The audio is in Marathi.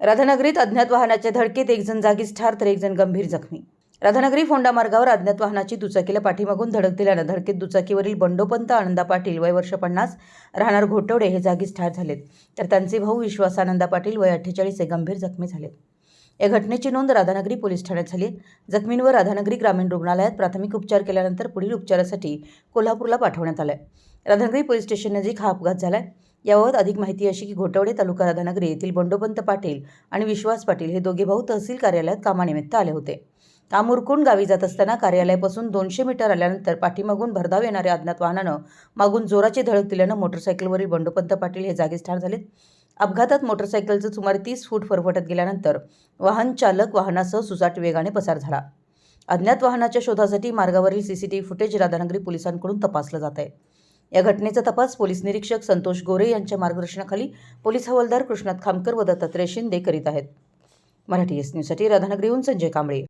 राधानगरीत अज्ञात वाहनाच्या धडकेत एकजण जागीच ठार तर एकजण गंभीर जखमी. राधानगरी फोंडा मार्गावर अज्ञात वाहनाची दुचाकीला पाठीमागून धडक दिल्यानं धडकेत दुचाकीवरील बंडोपंत आनंदा पाटील वय वर्ष पन्नास राहणार घोटवडे हे जागीच ठार झालेत. तर त्यांचे भाऊ विश्वास आनंदा पाटील वय अठ्ठेचाळीस हे गंभीर जखमी झालेत. या घटनेची नोंद राधानगरी पोलीस ठाण्यात झाली. जखमींवर राधानगरी ग्रामीण रुग्णालयात प्राथमिक उपचार केल्यानंतर पुढील उपचारासाठी कोल्हापूरला पाठवण्यात आलं राधानगरी पोलीस स्टेशननजीक हा अपघात झालाय. याबाबत अधिक माहिती अशी की घोटवडे तालुका राधानगरी येथील बंडोपंत पाटील आणि विश्वास पाटील हे दोघे भाऊ तहसील कार्यालयात कामानिमित्त आले होते. काम उरकून गावी जात असताना कार्यालयापासून दोनशे मीटर आल्यानंतर पाठीमागून भरधाव येणाऱ्या अज्ञात वाहनानं मागून जोराची धडक दिल्यानं मोटरसायकलवरील बंडोपंत पाटील हे जागीच ठार झालेत. अपघातात मोटरसायकलचं सुमारे तीस फूट फरफटत गेल्यानंतर वाहन चालक वाहनासह सुसाट वेगाने पसार झाला. अज्ञात वाहनाच्या शोधासाठी मार्गावरील C C T footage Radhanagari पोलिसांकडून तपासलं जात आहे या घटनेचा तपास पोलीस निरीक्षक संतोष गोरे यांच्या मार्गदर्शनाखाली पोलीस हवालदार कृष्णात खामकर व दत्तात्रय शिंदे करीत आहेत. मराठी एस न्यूजसाठी राधानगरीहून संजय कांबळे.